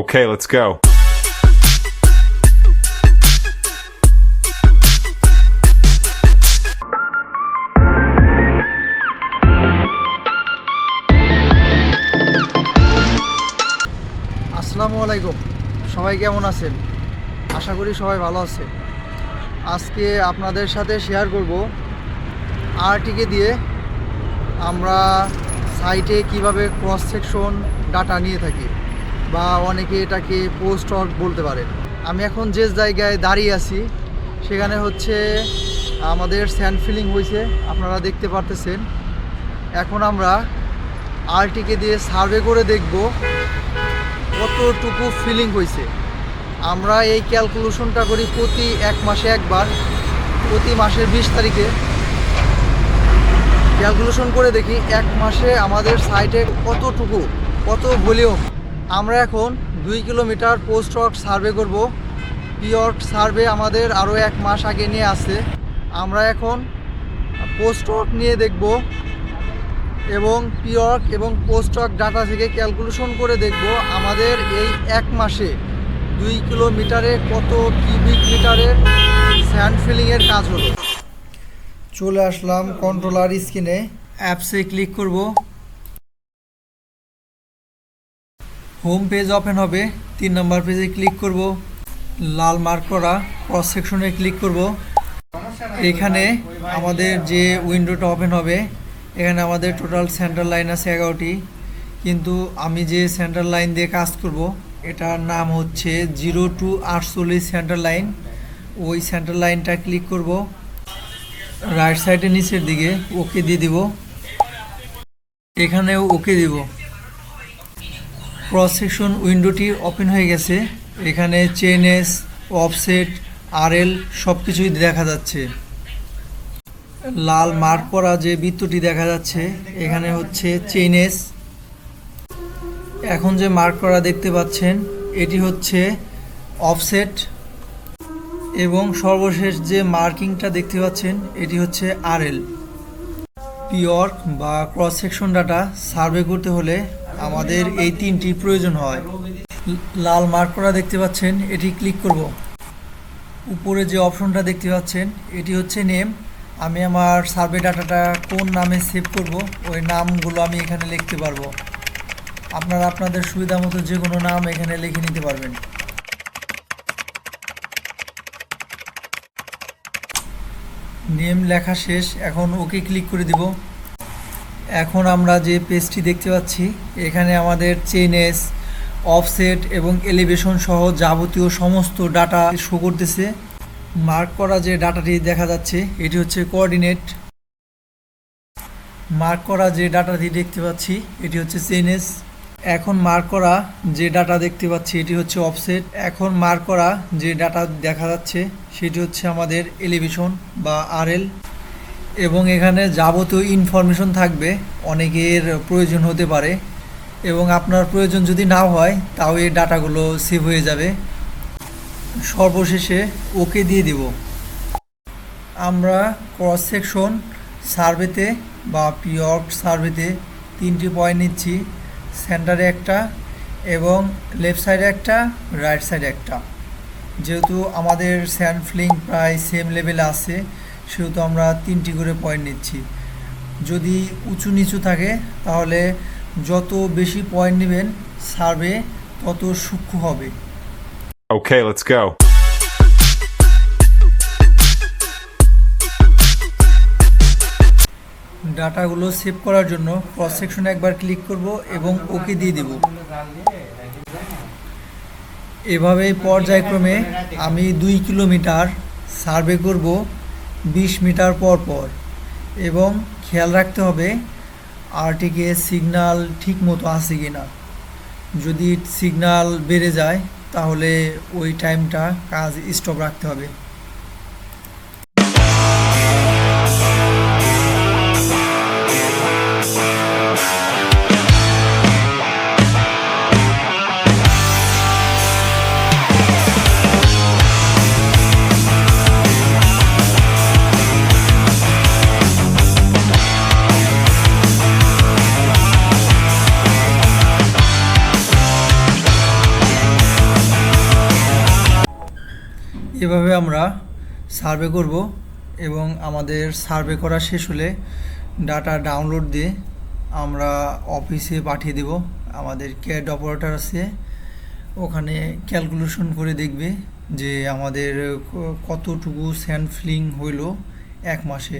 Okay, let's go. আসসালামু আলাইকুম। সবাই কেমন আছেন? আশা করি সবাই ভালো আছে। আজকে আপনাদের সাথে শেয়ার করব আরটিকে দিয়ে আমরা সাইটে কীভাবে ক্রস সেকশন ডাটা নিয়ে থাকি। বা অনেকে এটাকে পোস্ট অর্ক বলতে পারে। আমি এখন যে জায়গায় দাঁড়িয়ে আছি, সেখানে হচ্ছে আমাদের স্যান্ড ফিলিং হয়েছে, আপনারা দেখতে পারতেছেন। এখন আমরা আরটিকে দিয়ে সার্ভে করে দেখব কতটুকু ফিলিং হয়েছে। আমরা এই ক্যালকুলেশনটা করি প্রতি এক মাসে একবার, প্রতি মাসের বিশ তারিখে। ক্যালকুলেশন করে দেখি এক মাসে আমাদের সাইটে কতটুকু, কত ভলিউম আমরা এখন দুই কিলোমিটার পোস্ট ওয়ার্ক সার্ভে করব। পিওর্ক সার্ভে আমাদের আরও এক মাস আগে নিয়ে আসে আমরা এখন পোস্ট ওয়ার্ক নিয়ে দেখব এবং পিওর্ক এবং পোস্টক ডাটা থেকে ক্যালকুলেশন করে দেখব আমাদের এই এক মাসে দুই কিলোমিটারে কত কিউবিক মিটারের স্যান্ড ফিলিংয়ের কাজ হলো। চলে আসলাম কন্ট্রোলার স্ক্রিনে অ্যাপসে ক্লিক করব। হোম পেজ ওপেন হবে। তিন নম্বর পেজে ক্লিক করব। লাল মার্ক করা। ক্রস সেকশনে ক্লিক করব। এখানে আমাদের যে উইন্ডোটা ওপেন হবে, এখানে আমাদের টোটাল সেন্টার লাইন আছে এগারোটি। কিন্তু আমি যে সেন্টার লাইন দিয়ে কাজ করব, এটার নাম হচ্ছে জিরো টু আটচল্লিশ সেন্টার লাইন ওই সেন্টার লাইনটা ক্লিক করব। রাইট সাইডে নিচের দিকে ওকে দিয়ে দিব। এখানেও ওকে দিব। ক্রস সেকশন উইন্ডোটি ওপেন হয়ে গেছে। এখানে চেনএস অফসেট আরএল সব কিছুই দেখা যাচ্ছে। লাল মার্ক করা যে বৃত্তটি দেখা যাচ্ছে, এখানে হচ্ছে চেইনেস এখন যে মার্ক করা দেখতে পাচ্ছেন, এটি হচ্ছে অফসেট এবং সর্বশেষ যে মার্কিংটা দেখতে পাচ্ছেন, এটি হচ্ছে আরএল পিওর বা ক্রস সেকশন ডাটা সার্ভে করতে হলে আমাদের এই তিনটি প্রয়োজন হয়। লাল মার্ক করা দেখতে পাচ্ছেন, এটি ক্লিক করব। উপরে যে অপশনটা দেখতে পাচ্ছেন, এটি হচ্ছে নেম আমি আমার সার্ভে ডাটাটা কোন নামে সেভ করব, ওই নামগুলো আমি এখানে লিখতে পারব। আপনারা আপনাদের সুবিধা মতো যে কোনো নাম এখানে লিখে নিতে পারবেন। নেম লেখা শেষ, এখন ওকে ক্লিক করে দিব। এখন আমরা যে পেজটি দেখতে পাচ্ছি, এখানে আমাদের চেইনেস অফসেট এবং এলিভেশন সহ যাবতীয় সমস্ত ডাটা শো করতেছে। মার্ক করা যে ডাটাটি দেখা যাচ্ছে, এটি হচ্ছে কোঅর্ডিনেট মার্ক করা যে ডাটাটি দেখতে পাচ্ছি, এটি হচ্ছে চেনেস এখন মার্ক করা যে ডাটা দেখতে পাচ্ছি, এটি হচ্ছে অফসেট এখন মার্ক করা যে ডাটা দেখা যাচ্ছে, সেটি হচ্ছে আমাদের এলিভেশন বা আরএল এবং এখানে যাবতীয় ইনফরমেশন থাকবে, অনেকের প্রয়োজন হতে পারে। এবং আপনার প্রয়োজন যদি না হয়, তাও এই ডাটাগুলো সেভ হয়ে যাবে। সর্বশেষে ওকে দিয়ে দিব। আমরা ক্রস সেকশন সার্ভেতে বা পিওর সার্ভেতে তিনটি পয়েন্ট নিচ্ছি। সেন্টারে একটা এবং লেফট সাইডে একটা রাইট সাইডে একটা। যেহেতু আমাদের স্যান্ড ফ্লিং প্রায় সেম লেভেলে আছে সেহেতু আমরা তিনটি করে পয়েন্ট নিচ্ছি। যদি উঁচু নিচু থাকে তাহলে যত বেশি পয়েন্ট নেবেন সার্ভে তত সূক্ষ্ম হবে। Okay, let's go. ডাটাগুলো সেভ করার জন্য ক্রস সেকশনে একবার ক্লিক করব এবং ওকে দিয়ে দেব। এভাবে পর্যায়ক্রমে আমি দুই কিলোমিটার সার্ভে করব। বিশ মিটার পর পর। এবং খেয়াল রাখতে হবে, আরটিকে সিগনাল ঠিক মতো আছে কি না যদি সিগনাল বেড়ে যায়, তাহলে ওই টাইমটা কাজ স্টপ রাখতে হবে। এভাবে আমরা সার্ভে করব এবং আমাদের সার্ভে করা শেষ হলে ডাটা ডাউনলোড দিয়ে আমরা অফিসে পাঠিয়ে দেব। আমাদের ক্যাড অপারেটর আছে, ওখানে ক্যালকুলেশন করে দেখবে যে আমাদের কতটুকু স্যান্ড ফিলিং হইল এক মাসে।